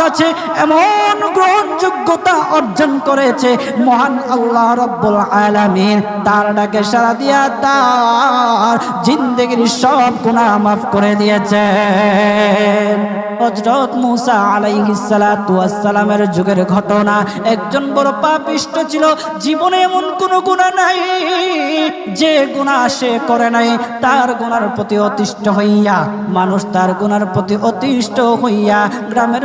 কাছে এমন গ্রহণযোগ্যতা অর্জন করেছে মহান আল্লাহ রব্বুল আলামিন। তার ডাকে সারা দিয়া তার জিন্দগির সব গুনাহ মাফ করে দিয়েছে। যুগের ঘটনা, একজন বড় পাপিষ্ট ছিল, জীবনে এমন কোনো গুনাহ নাই যে গুনাহ সে করে নাই। তার গুনার প্রতি অতিষ্ঠ হইয়া, মানুষ তার গুনার প্রতি অতিষ্ঠ হইয়া, গ্রামের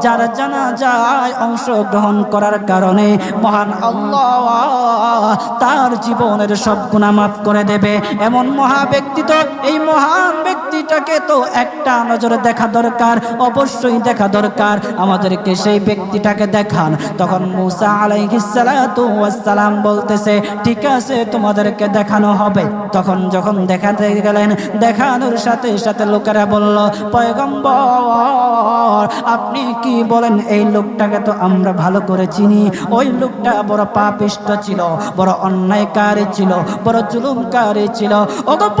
যারা জানা যায় অংশগ্রহণ করার কারণে মহান আল্লাহ তার জীবনের সব গুণা মাফ করে দেবে। এমন মহা ব্যক্তি তো, এই মহান ব্যক্তিটাকে তো একটা নজরে দেখা দরকার, অবশ্যই দেখা দরকার। আমাদেরকে সেই ব্যক্তিটাকে দেখান। তখন মুসা আলাইহিস সালাতু ওয়াস সালাম বলতেছে, ঠিক আছে, তোমাদেরকে দেখানো হবে। তখন যখন দেখাতে গেলেন, দেখানোর সাথে সাথে লোকেরা বলল, পয়গম্বর, আপনি কি বলেন, এই লোকটাকে তো আমরা ভালো করে চিনি। ওই লোকটা বড় পাপিষ্ট ছিল, বড় অন্যায়কারী ছিল বড় জুলুমকারী ছিল। অগপ্য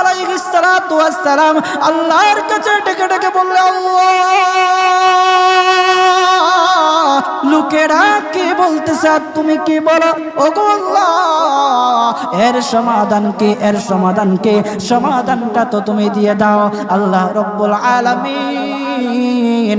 আলাইহিস সালাতু ওয়াস সালাম আল্লাহর কাছে ডেকে ডেকে বললে লোকেরা কি বলতেছে? তুমি কি বলো? ও আল্লাহ, এর সমাধান কি? এর সমাধান কি? সমাধানটা তো তুমি দিয়ে দাও। আল্লাহ রব্বুল আলামিন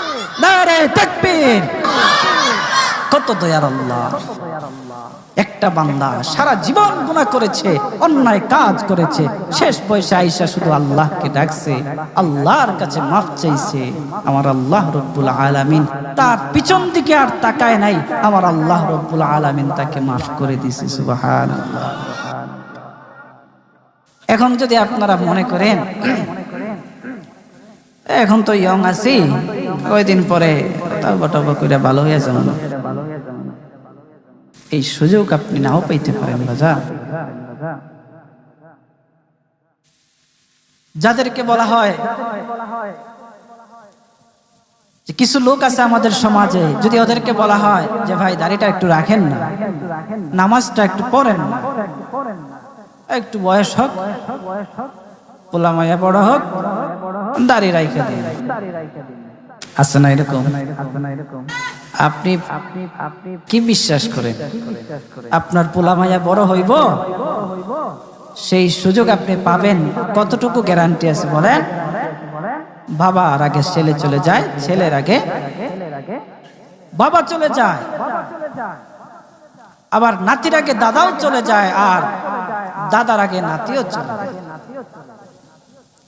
নারে তাকবীর। কত দয়ার আল্লাহ। একটা বান্দা সারা জীবন গুনাহ করেছে, অন্যায় কাজ করেছে, শেষ বয়সে আইসা শুধু আল্লাহকে ডাকছে, আল্লাহর কাছে মাফ চাইছে। আমার আল্লাহ রব্বুল আলামিন তার পিছন দিকে আর তাকায় নাই, আমার আল্লাহ রব্বুল আলামিন তাকে মাফ করে দিছে, সুবহানাল্লাহ। এখন যদি আপনারা মনে করেন এখন তো ইয়ং আছি। কয়দিন পরে করে ভালো হয়ে যাবেন এই সুযোগ আপনি নাও পাইতে পারেন রাজা। যাদেরকে বলা হয় কিছু লোক আছে আমাদের সমাজে, যদি ওদেরকে বলা হয় যে ভাই দাড়িটা একটু রাখেন না, নামাজটা একটু পড়েন না, একটু বয়স হোক পোলা মাইয়া বড় হোক, দাড়ি রাইখা দিন। আছে না এরকম আপনি কি বিশ্বাস করেন? আপনার পোলা মাইয়া বড় হইব? সেই সুযোগ আপনি পাবেন। কতটুকু গ্যারান্টি আছে বলেন? বাবা আর আগে ছেলে চলে যায়, ছেলের আগে বাবা চলে যায়। আবার নাতির আগে দাদাও চলে যায়, আর দাদার আগে নাতিও চলে যায়।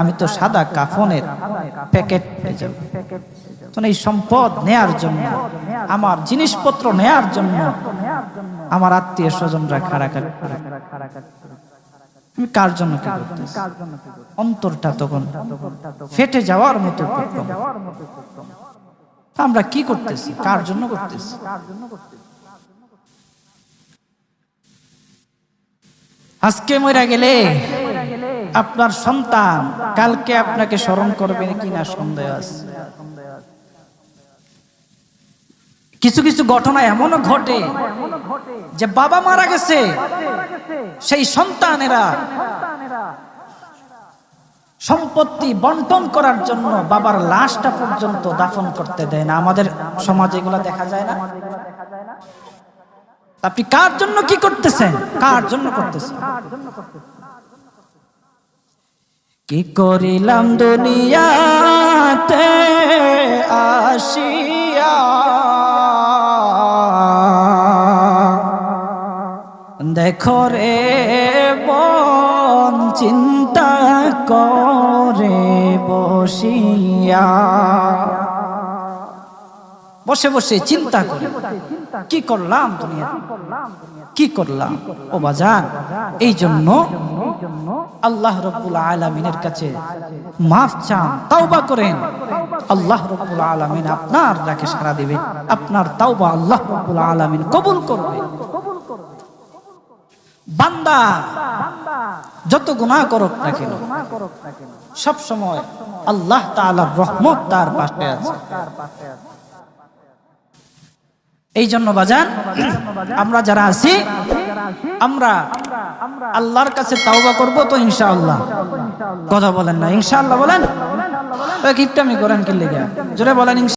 আমি তো সাদা কাফনের প্যাকেট পেয়ে এই সম্পদ নেয়ার জন্য, আমার জিনিসপত্র নেয়ার জন্য, আমার আত্মীয় স্বজনরা খাড়াখাড়ি আমি কার জন্য অন্তরটা তখন ফেটে যাওয়ার মতো আমরা কি করতেছি? কার জন্য করতেছি? আজকে মরা গেলে আপনার সন্তান কালকে আপনাকে স্মরণ করবে কিনা সন্দেহ আছে? কিছু কিছু ঘটনা এমনও ঘটে যে বাবা মারা গেছে, সেই সন্তানেরা সম্পত্তি বন্টন করার জন্য বাবার লাশটা পর্যন্ত দাফন করতে দেয় না। আমাদের সমাজে এগুলো দেখা যায় না? আপনি কার জন্য কি করতেছেন? কার জন্য করতেছেন? কি করিলাম দুনিয়াতে আসিয়া? দেখো রে বন চিন্তা করে বসিয়া। বসে বসে চিন্তা করে, কি করলাম কি করলাম? ও বাজান, এই জন্য আল্লাহ রব্বুল আলমিনের কাছে মাফ চান, তাওবা করেন। আল্লাহ রব্বুল আলমিন আপনার ডাকে সারা দিবে, আপনার তাওবা আল্লাহ রব্বুল আলমিন কবুল করবে। বান্দা, যত গুনাহ করুক না কেন সব সময় আল্লাহ তাআলার রহমত তার পাশে আছে। এই জন্য বাজার, আমরা যারা আছি, আমরা আল্লাহর কাছে তাওবা করব তো ইনশাআল্লাহ। কথা বলেন না, ইনশাআল্লাহ বলেন। কিপটামি করেন কি লেগে? জোরে বলেন